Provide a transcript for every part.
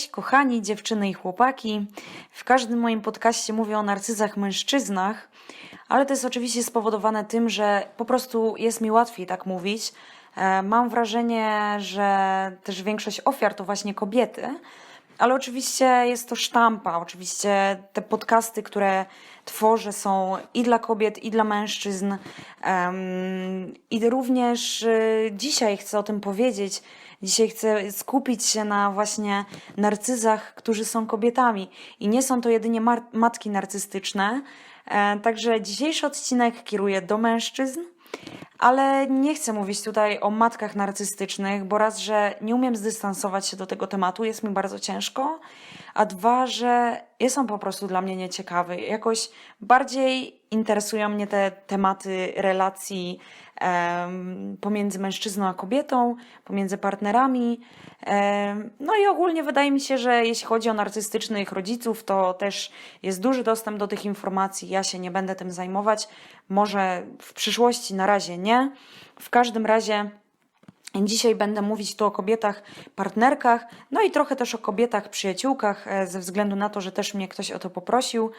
Cześć, kochani dziewczyny i chłopaki. W każdym moim podcaście mówię o narcyzach mężczyznach, ale to jest oczywiście spowodowane tym, że po prostu jest mi łatwiej tak mówić. E, Mam wrażenie, że też większość ofiar to właśnie kobiety, ale oczywiście jest to sztampa. Oczywiście te podcasty, które tworzę, są i dla kobiet, i dla mężczyzn. I również y, dzisiaj chcę o tym powiedzieć. Dzisiaj chcę skupić się na właśnie narcyzach, którzy są kobietami. I nie są to jedynie matki narcystyczne. E, Także dzisiejszy odcinek kieruję do mężczyzn. Ale nie chcę mówić tutaj o matkach narcystycznych, bo raz, że nie umiem zdystansować się do tego tematu, jest mi bardzo ciężko, a dwa, że jest on po prostu dla mnie nieciekawy. Jakoś bardziej interesują mnie te tematy relacji pomiędzy mężczyzną a kobietą, pomiędzy partnerami. No i ogólnie wydaje mi się, że jeśli chodzi o narcystycznych rodziców, to też jest duży dostęp do tych informacji. Ja się nie będę tym zajmować. Może w przyszłości, na razie nie. W każdym razie. Dzisiaj będę mówić tu o kobietach partnerkach, no i trochę też o kobietach przyjaciółkach, e, ze względu na to, że też mnie ktoś o to poprosił.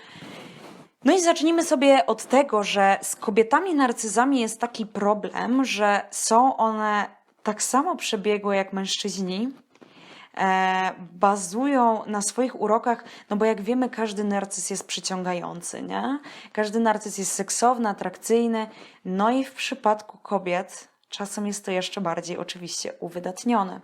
No i zacznijmy sobie od tego, że z kobietami narcyzami jest taki problem, że są one tak samo przebiegłe jak mężczyźni, e, bazują na swoich urokach, no bo jak wiemy, każdy narcyz jest przyciągający, nie? Każdy narcyz jest seksowny, atrakcyjny, no i w przypadku kobiet czasem jest to jeszcze bardziej oczywiście uwydatnione.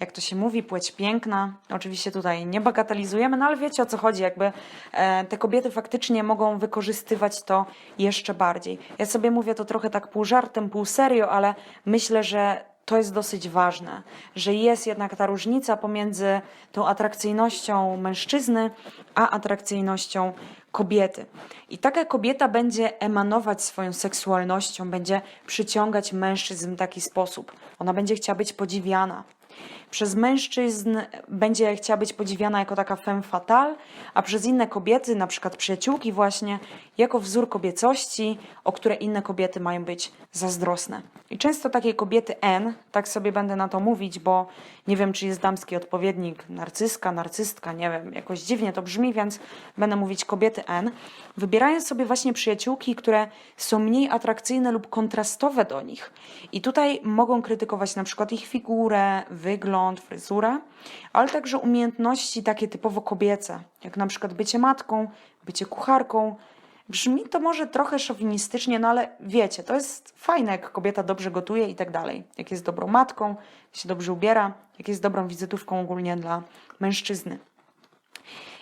Jak to się mówi, płeć piękna. Oczywiście tutaj nie bagatelizujemy, no ale wiecie o co chodzi, jakby e, te kobiety faktycznie mogą wykorzystywać to jeszcze bardziej. Ja sobie mówię to trochę tak pół żartem, pół serio, ale myślę, że to jest dosyć ważne, że jest jednak ta różnica pomiędzy tą atrakcyjnością mężczyzny, a atrakcyjnością kobiety. I taka kobieta będzie emanować swoją seksualnością, będzie przyciągać mężczyzn w taki sposób. Ona będzie chciała być podziwiana. Przez mężczyzn będzie chciała być podziwiana jako taka femme fatale, a przez inne kobiety, na przykład przyjaciółki właśnie, jako wzór kobiecości, o które inne kobiety mają być zazdrosne. I często takie kobiety N, tak sobie będę na to mówić, bo nie wiem, czy jest damski odpowiednik narcyzka, narcystka, nie wiem, jakoś dziwnie to brzmi, więc będę mówić kobiety N, wybierają sobie właśnie przyjaciółki, które są mniej atrakcyjne lub kontrastowe do nich. I tutaj mogą krytykować na przykład ich figurę, wygląd, fryzurę, ale także umiejętności takie typowo kobiece, jak na przykład bycie matką, bycie kucharką. Brzmi to może trochę szowinistycznie, no ale wiecie, to jest fajne, jak kobieta dobrze gotuje i tak dalej. Jak jest dobrą matką, się dobrze ubiera, jak jest dobrą wizytówką ogólnie dla mężczyzny.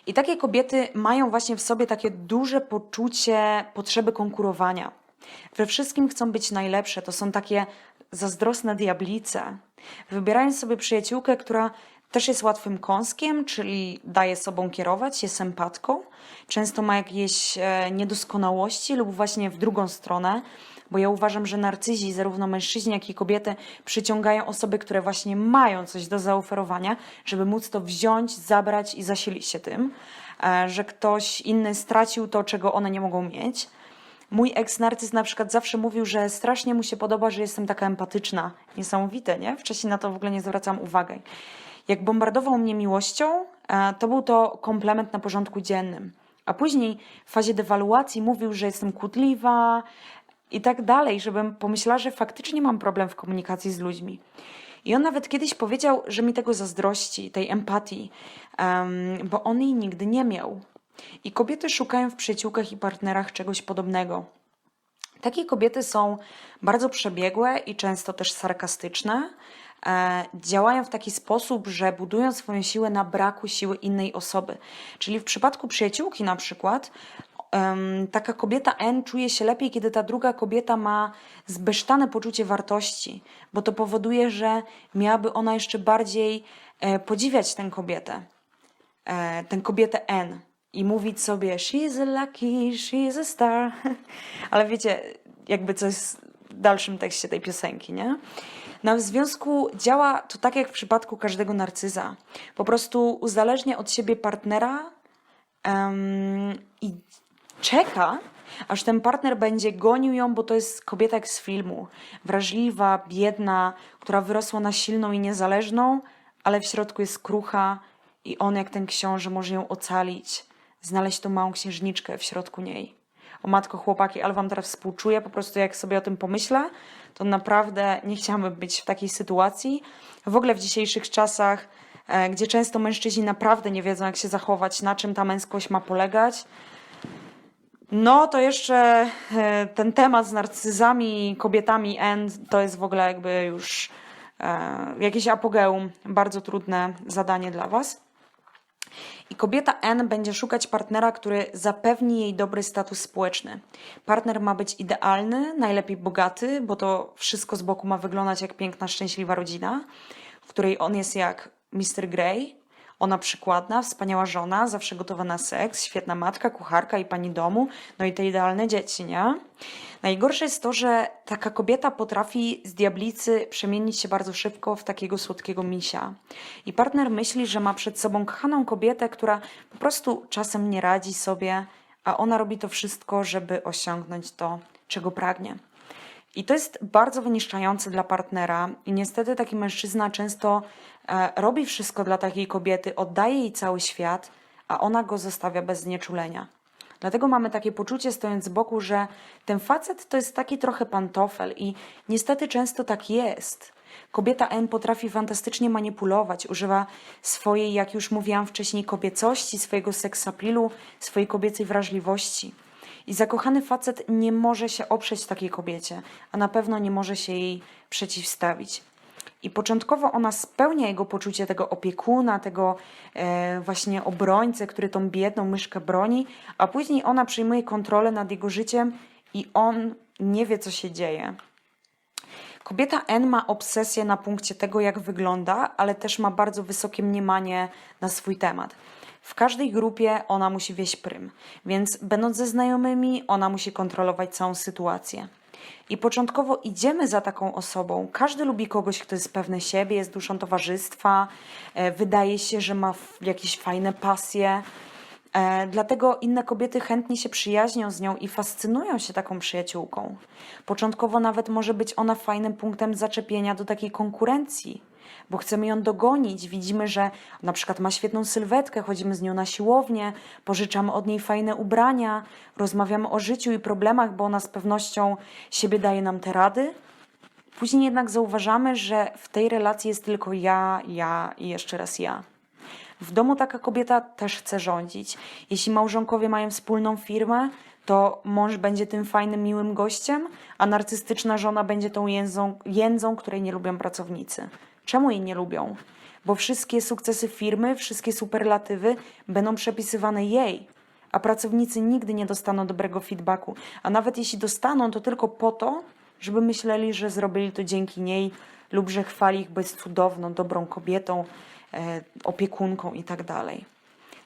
I takie kobiety mają właśnie w sobie takie duże poczucie potrzeby konkurowania. We wszystkim chcą być najlepsze. To są takie zazdrosne diablice. Wybierają sobie przyjaciółkę, która też jest łatwym kąskiem, czyli daje sobą kierować, jest empatką. Często ma jakieś e, niedoskonałości lub właśnie w drugą stronę, bo ja uważam, że narcyzi, zarówno mężczyźni, jak i kobiety, przyciągają osoby, które właśnie mają coś do zaoferowania, żeby móc to wziąć, zabrać i zasilić się tym, e, że ktoś inny stracił to, czego one nie mogą mieć. Mój eks-narcyz na przykład zawsze mówił, że strasznie mu się podoba, że jestem taka empatyczna. Niesamowite, nie? Wcześniej na to w ogóle nie zwracam uwagi. Jak bombardował mnie miłością, e, to był to komplement na porządku dziennym. A później w fazie dewaluacji mówił, że jestem kłótliwa i tak dalej, żebym pomyślała, że faktycznie mam problem w komunikacji z ludźmi. I on nawet kiedyś powiedział, że mi tego zazdrości, tej empatii, em, bo on jej nigdy nie miał. I kobiety szukają w przyjaciółkach i partnerach czegoś podobnego. Takie kobiety są bardzo przebiegłe i często też sarkastyczne. E, działają w taki sposób, że budują swoją siłę na braku siły innej osoby. Czyli w przypadku przyjaciółki na przykład, taka kobieta N czuje się lepiej, kiedy ta druga kobieta ma zbesztane poczucie wartości, bo to powoduje, że miałaby ona jeszcze bardziej e, podziwiać tę kobietę, e, tę kobietę N i mówić sobie she's a lucky, she's a star. Ale wiecie, jakby co jest w dalszym tekście tej piosenki, nie? No w związku działa to tak jak w przypadku każdego narcyza. Po prostu uzależnia od siebie partnera em, i czeka, aż ten partner będzie gonił ją, bo to jest kobieta jak z filmu. Wrażliwa, biedna, która wyrosła na silną i niezależną, ale w środku jest krucha i on jak ten książę może ją ocalić, znaleźć tą małą księżniczkę w środku niej. O matko chłopaki, ale wam teraz współczuję, po prostu jak sobie o tym pomyślę, to naprawdę nie chciałabym być w takiej sytuacji. W ogóle w dzisiejszych czasach, e, gdzie często mężczyźni naprawdę nie wiedzą, jak się zachować, na czym ta męskość ma polegać, no to jeszcze e, ten temat z narcyzami kobietami end to jest w ogóle jakby już e, jakieś apogeum, bardzo trudne zadanie dla Was. I kobieta N będzie szukać partnera, który zapewni jej dobry status społeczny. Partner ma być idealny, najlepiej bogaty, bo to wszystko z boku ma wyglądać jak piękna, szczęśliwa rodzina, w której on jest jak Mr. Grey, ona przykładna, wspaniała żona, zawsze gotowa na seks, świetna matka, kucharka i pani domu, no i te idealne dzieci, nie? Najgorsze jest to, że taka kobieta potrafi z diablicy przemienić się bardzo szybko w takiego słodkiego misia. I partner myśli, że ma przed sobą kochaną kobietę, która po prostu czasem nie radzi sobie, a ona robi to wszystko, żeby osiągnąć to, czego pragnie. I to jest bardzo wyniszczające dla partnera, i niestety taki mężczyzna często e, robi wszystko dla takiej kobiety, oddaje jej cały świat, a ona go zostawia bez znieczulenia. Dlatego mamy takie poczucie, stojąc z boku, że ten facet to jest taki trochę pantofel, i niestety często tak jest. Kobieta N potrafi fantastycznie manipulować, używa swojej, jak już mówiłam wcześniej, kobiecości, swojego seksapilu, swojej kobiecej wrażliwości. I zakochany facet nie może się oprzeć takiej kobiecie, a na pewno nie może się jej przeciwstawić. I początkowo ona spełnia jego poczucie tego opiekuna, tego e, właśnie obrońcę, który tą biedną myszkę broni, a później ona przyjmuje kontrolę nad jego życiem i on nie wie, co się dzieje. Kobieta N ma obsesję na punkcie tego, jak wygląda, ale też ma bardzo wysokie mniemanie na swój temat. W każdej grupie ona musi wieść prym, więc będąc ze znajomymi, ona musi kontrolować całą sytuację. I początkowo idziemy za taką osobą. Każdy lubi kogoś, kto jest pewny siebie, jest duszą towarzystwa, e, wydaje się, że ma jakieś fajne pasje. E, dlatego inne kobiety chętnie się przyjaźnią z nią i fascynują się taką przyjaciółką. Początkowo nawet może być ona fajnym punktem zaczepienia do takiej konkurencji, bo chcemy ją dogonić. Widzimy, że na przykład ma świetną sylwetkę, chodzimy z nią na siłownię, pożyczamy od niej fajne ubrania, rozmawiamy o życiu i problemach, bo ona z pewnością siebie daje nam te rady. Później jednak zauważamy, że w tej relacji jest tylko ja, ja i jeszcze raz ja. W domu taka kobieta też chce rządzić. Jeśli małżonkowie mają wspólną firmę, to mąż będzie tym fajnym, miłym gościem, a narcystyczna żona będzie tą jędzą, jędzą, której nie lubią pracownicy. Czemu jej nie lubią? Bo wszystkie sukcesy firmy, wszystkie superlatywy będą przepisywane jej, a pracownicy nigdy nie dostaną dobrego feedbacku. A nawet jeśli dostaną, to tylko po to, żeby myśleli, że zrobili to dzięki niej lub że chwali ich, bo jest cudowną, dobrą kobietą, e, opiekunką i tak.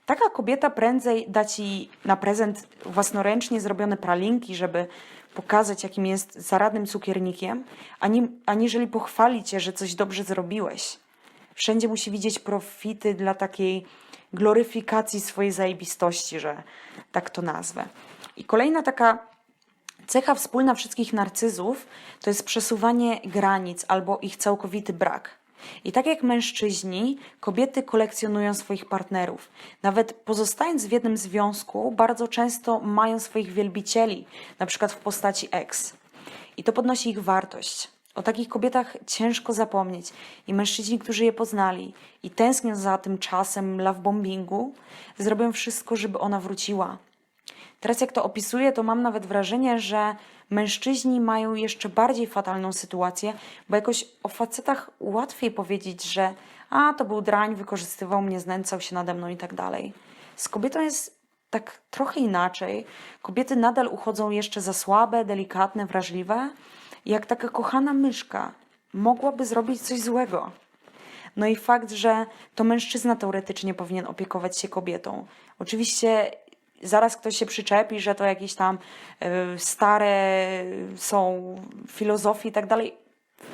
Taka kobieta prędzej da ci na prezent własnoręcznie zrobione pralinki, żeby pokazać, jakim jest zaradnym cukiernikiem, ani, aniżeli pochwalić cię, że coś dobrze zrobiłeś. Wszędzie musi widzieć profity dla takiej gloryfikacji swojej zajebistości, że tak to nazwę. I kolejna taka cecha wspólna wszystkich narcyzów to jest przesuwanie granic albo ich całkowity brak. I tak jak mężczyźni, kobiety kolekcjonują swoich partnerów. Nawet pozostając w jednym związku, bardzo często mają swoich wielbicieli, na przykład w postaci ex. I to podnosi ich wartość. O takich kobietach ciężko zapomnieć. I mężczyźni, którzy je poznali i tęsknią za tym czasem lovebombingu, zrobią wszystko, żeby ona wróciła. Teraz jak to opisuję, to mam nawet wrażenie, że mężczyźni mają jeszcze bardziej fatalną sytuację, bo jakoś o facetach łatwiej powiedzieć, że a, to był drań, wykorzystywał mnie, znęcał się nade mną i tak dalej. Z kobietą jest tak trochę inaczej. Kobiety nadal uchodzą jeszcze za słabe, delikatne, wrażliwe, jak taka kochana myszka mogłaby zrobić coś złego. No i fakt, że to mężczyzna teoretycznie powinien opiekować się kobietą. Oczywiście zaraz ktoś się przyczepi, że to jakieś tam y, stare są filozofie i tak dalej.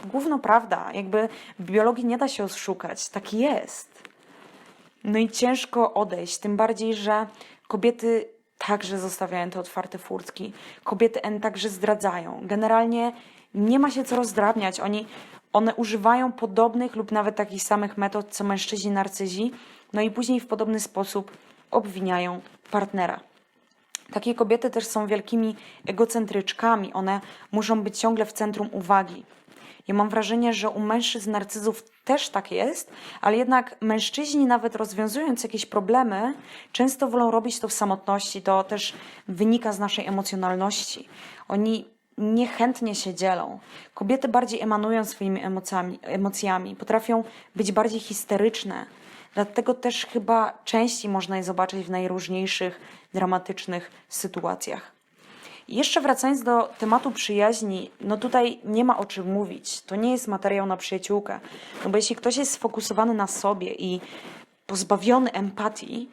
Główno prawda, jakby biologii nie da się oszukać, tak jest. No i ciężko odejść, tym bardziej, że kobiety także zostawiają te otwarte furtki. Kobiety N także zdradzają. Generalnie nie ma się co rozdrabniać. Oni, one używają podobnych lub nawet takich samych metod co mężczyźni narcyzi, no i później w podobny sposób obwiniają partnera. Takie kobiety też są wielkimi egocentryczkami. One muszą być ciągle w centrum uwagi. Ja mam wrażenie, że u mężczyzn narcyzów też tak jest, ale jednak mężczyźni, nawet rozwiązując jakieś problemy, często wolą robić to w samotności. To też wynika z naszej emocjonalności. Oni niechętnie się dzielą. Kobiety bardziej emanują swoimi emocjami, emocjami potrafią być bardziej histeryczne. Dlatego też chyba częściej można je zobaczyć w najróżniejszych dramatycznych sytuacjach. I Jeszcze wracając do tematu przyjaźni, no tutaj nie ma o czym mówić. To nie jest materiał na przyjaciółkę. No bo jeśli ktoś jest sfokusowany na sobie i pozbawiony empatii,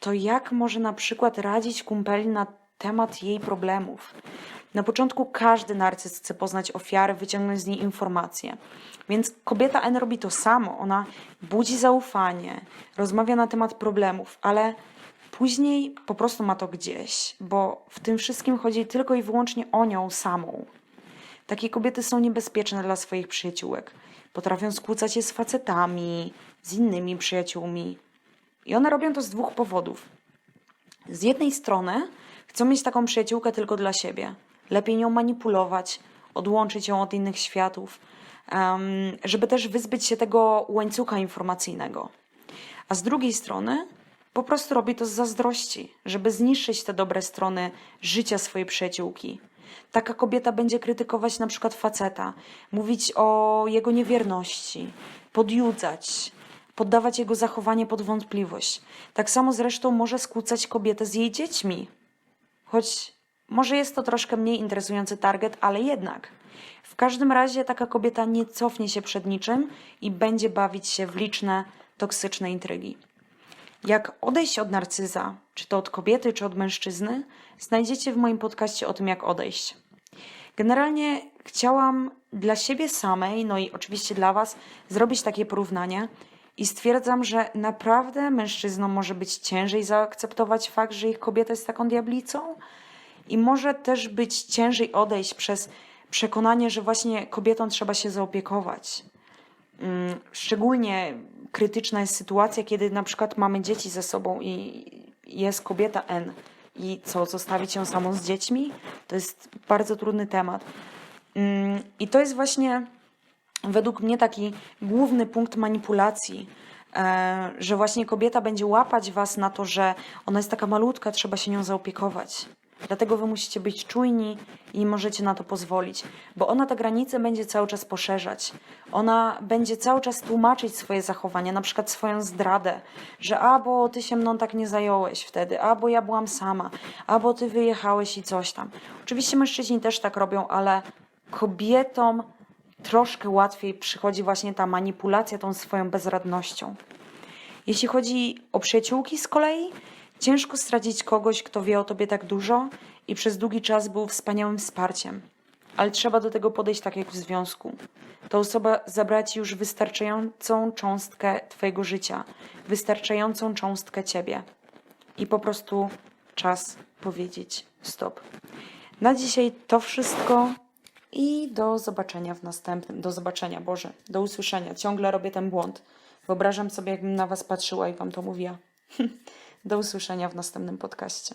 to jak może na przykład radzić kumpeli na temat jej problemów? Na początku każdy narcyz chce poznać ofiarę, wyciągnąć z niej informacje. Więc kobieta N robi to samo. Ona budzi zaufanie, rozmawia na temat problemów, ale później po prostu ma to gdzieś, bo w tym wszystkim chodzi tylko i wyłącznie o nią samą. Takie kobiety są niebezpieczne dla swoich przyjaciółek. Potrafią skłócać się z facetami, z innymi przyjaciółmi. I one robią to z dwóch powodów. Z jednej strony chcą mieć taką przyjaciółkę tylko dla siebie. Lepiej nią manipulować, odłączyć ją od innych światów, żeby też wyzbyć się tego łańcucha informacyjnego. A z drugiej strony po prostu robi to z zazdrości, żeby zniszczyć te dobre strony życia swojej przyjaciółki. Taka kobieta będzie krytykować na przykład faceta, mówić o jego niewierności, podjudzać, poddawać jego zachowanie pod wątpliwość. Tak samo zresztą może skłócać kobietę z jej dziećmi. Choć może jest to troszkę mniej interesujący target, ale jednak. W każdym razie taka kobieta nie cofnie się przed niczym i będzie bawić się w liczne, toksyczne intrygi. Jak odejść od narcyza, czy to od kobiety, czy od mężczyzny, znajdziecie w moim podcaście o tym, jak odejść. Generalnie chciałam dla siebie samej, no i oczywiście dla Was, zrobić takie porównanie i stwierdzam, że naprawdę mężczyznom może być ciężej zaakceptować fakt, że ich kobieta jest taką diablicą i może też być ciężej odejść przez przekonanie, że właśnie kobietą trzeba się zaopiekować. Mm, Szczególnie krytyczna jest sytuacja, kiedy na przykład mamy dzieci ze sobą i jest kobieta N. I co, zostawić ją samą z dziećmi? To jest bardzo trudny temat. Mm, I to jest właśnie według mnie taki główny punkt manipulacji, e, że właśnie kobieta będzie łapać was na to, że ona jest taka malutka, trzeba się nią zaopiekować. Dlatego wy musicie być czujni i możecie na to pozwolić, bo ona te granice będzie cały czas poszerzać. Ona będzie cały czas tłumaczyć swoje zachowania, na przykład swoją zdradę, że a bo ty się mną tak nie zająłeś wtedy, a bo ja byłam sama, a bo ty wyjechałeś i coś tam. Oczywiście mężczyźni też tak robią, ale kobietom troszkę łatwiej przychodzi właśnie ta manipulacja tą swoją bezradnością. Jeśli chodzi o przyjaciółki z kolei, ciężko stracić kogoś, kto wie o tobie tak dużo i przez długi czas był wspaniałym wsparciem. Ale trzeba do tego podejść tak jak w związku. Ta osoba zabrała ci już wystarczającą cząstkę twojego życia, wystarczającą cząstkę ciebie. I po prostu czas powiedzieć stop. Na dzisiaj to wszystko i do zobaczenia w następnym. Do zobaczenia, Boże, do usłyszenia. Ciągle robię ten błąd. Wyobrażam sobie, jakbym na Was patrzyła i Wam to mówiła. Do usłyszenia w następnym podcaście.